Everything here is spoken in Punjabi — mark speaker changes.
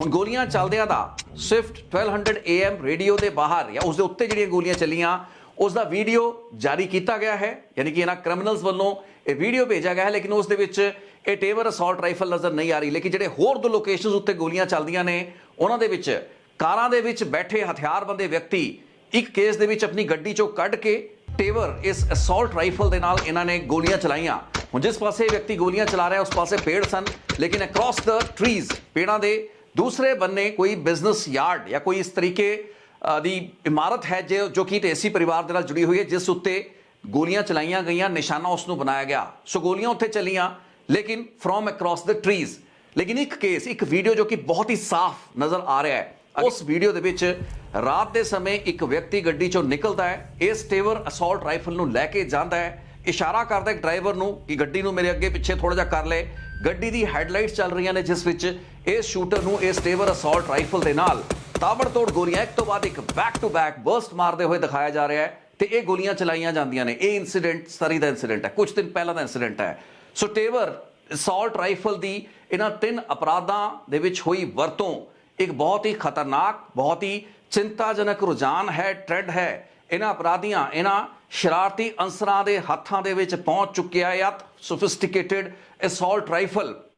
Speaker 1: ਹੁਣ ਗੋਲੀਆਂ ਚੱਲਦਿਆਂ ਦਾ ਸਵਿਫਟ 1200 AM ਰੇਡੀਓ ਦੇ ਬਾਹਰ ਜਾਂ ਉਸ ਦੇ ਉੱਤੇ ਜਿਹੜੀਆਂ ਗੋਲੀਆਂ ਚੱਲੀਆਂ ਉਸ ਦਾ ਵੀਡੀਓ ਜਾਰੀ ਕੀਤਾ ਗਿਆ ਹੈ। ਯਾਨੀ ਕਿ ਇਹਨਾਂ ਕ੍ਰਿਮੀਨਲਸ ਵੱਲੋਂ ਇਹ ਵੀਡੀਓ ਭੇਜਿਆ ਗਿਆ ਹੈ, ਲੇਕਿਨ ਉਸ ਦੇ ਵਿੱਚ ਇਹ ਟੇਵਰ ਅਸੌਲਟ ਰਾਈਫਲ ਨਜ਼ਰ ਨਹੀਂ ਆ ਰਹੀ। ਲੇਕਿਨ ਜਿਹੜੇ ਹੋਰ ਦੋ ਲੋਕੇਸ਼ਨਸ ਉੱਤੇ ਗੋਲੀਆਂ ਚੱਲਦੀਆਂ ਨੇ, ਉਹਨਾਂ ਦੇ ਵਿੱਚ ਕਾਰਾਂ ਦੇ ਵਿੱਚ ਬੈਠੇ ਹਥਿਆਰਬੰਦ ਵਿਅਕਤੀ ਇੱਕ ਕੇਸ ਦੇ ਵਿੱਚ ਆਪਣੀ ਗੱਡੀ ਚੋਂ ਕੱਢ ਕੇ ਟੇਵਰ ਇਸ ਅਸੌਲਟ ਰਾਈਫਲ ਦੇ ਨਾਲ ਇਹਨਾਂ ਨੇ ਗੋਲੀਆਂ ਚਲਾਈਆਂ। ਹੁਣ ਜਿਸ ਪਾਸੇ ਵਿਅਕਤੀ ਗੋਲੀਆਂ ਚਲਾ ਰਿਹਾ, ਉਸ ਪਾਸੇ ਪੇੜ ਸਨ, ਲੇਕਿਨ ਅਕ੍ਰੋਸ ਦ ਟਰੀਜ਼ ਪੇੜਾਂ ਦੇ ਦੂਸਰੇ ਬੰਨੇ ਕੋਈ ਬਿਜ਼ਨਸ ਯਾਰਡ ਜਾਂ ਕੋਈ ਇਸ ਤਰੀਕੇ ਦੀ ਇਮਾਰਤ ਹੈ ਜੋ ਜੋ ਕਿ ਢੇਸੀ ਪਰਿਵਾਰ ਦੇ ਨਾਲ ਜੁੜੀ ਹੋਈ ਹੈ, ਜਿਸ ਉੱਤੇ ਗੋਲੀਆਂ ਚਲਾਈਆਂ ਗਈਆਂ, ਨਿਸ਼ਾਨਾ ਉਸ ਨੂੰ ਬਣਾਇਆ ਗਿਆ। ਸੋ ਗੋਲੀਆਂ ਉੱਥੇ ਚੱਲੀਆਂ, ਲੇਕਿਨ ਫਰੋਮ ਅਕ੍ਰੋਸ ਦ ਟਰੀਜ਼ ਲੇਕਿਨ ਇੱਕ ਕੇਸ ਇੱਕ ਵੀਡੀਓ ਜੋ ਕਿ ਬਹੁਤ ਹੀ ਸਾਫ਼ ਨਜ਼ਰ ਆ ਰਿਹਾ ਹੈ। ਉਸ ਵੀਡੀਓ ਦੇ ਵਿੱਚ ਰਾਤ ਦੇ ਸਮੇਂ ਇੱਕ ਵਿਅਕਤੀ ਗੱਡੀ ਚੋਂ ਨਿਕਲਦਾ ਹੈ ਇਸ ਟੇਵਰ ਅਸੌਲਟ ਰਾਈਫਲ ਨੂੰ ਲੈ ਕੇ ਜਾਂਦਾ ਹੈ। ਇਸ਼ਾਰਾ ਕਰਦਾ ਇੱਕ ਡਰਾਈਵਰ ਨੂੰ ਕਿ ਗੱਡੀ ਨੂੰ ਮੇਰੇ ਅੱਗੇ ਪਿੱਛੇ ਥੋੜਾ ਜਿਹਾ ਕਰ ਲੈ। ਗੱਡੀ ਦੀ ਹੈਡਲਾਈਟਸ ਚੱਲ ਰਹੀਆਂ ਨੇ, ਜਿਸ ਵਿੱਚ ਇਸ ਸ਼ੂਟਰ ਨੂੰ ਇਸ ਟੇਵਰ ਅਸੌਲਟ ਰਾਈਫਲ ਦੇ ਨਾਲ ਤਾਬੜਤੋੜ ਗੋਲੀਆਂ ਇੱਕ ਤੋਂ ਬਾਅਦ ਇੱਕ ਬੈਕ ਟੂ ਬੈਕ ਬਰਸਟ ਮਾਰਦੇ ਹੋਏ ਦਿਖਾਇਆ ਜਾ ਰਿਹਾ ਹੈ ਤੇ ਇਹ ਗੋਲੀਆਂ ਚਲਾਈਆਂ ਜਾਂਦੀਆਂ ਨੇ। ਇਹ ਇਨਸੀਡੈਂਟ ਸਰੀ ਦਾ ਇਨਸੀਡੈਂਟ ਹੈ। ਕੁਝ ਦਿਨ ਪਹਿਲਾਂ ਦਾ ਇਨਸੀਡੈਂਟ ਹੈ। ਸੋ ਟੇਵਰ ਅਸੌਲਟ ਰਾਈਫਲ ਦੀ ਇਹਨਾਂ ਤਿੰਨ ਅਪਰਾਧਾਂ ਦੇ ਵਿੱਚ ਹੋਈ ਵਰਤੋਂ ਇੱਕ ਬਹੁਤ ਹੀ ਖਤਰਨਾਕ, ਬਹੁਤ ਹੀ ਚਿੰਤਾਜਨਕ ਰੁਝਾਨ ਹੈ ਟ੍ਰੈਂਡ ਹੈ। ਇਹਨਾਂ ਅਪਰਾਧੀਆਂ, ਇਹਨਾਂ ਸ਼ਰਾਰਤੀ ਅੰਸਰਾਂ ਦੇ ਹੱਥਾਂ ਦੇ ਵਿੱਚ ਪਹੁੰਚ ਚੁੱਕਿਆ ਹੈ। Sophisticated assault rifle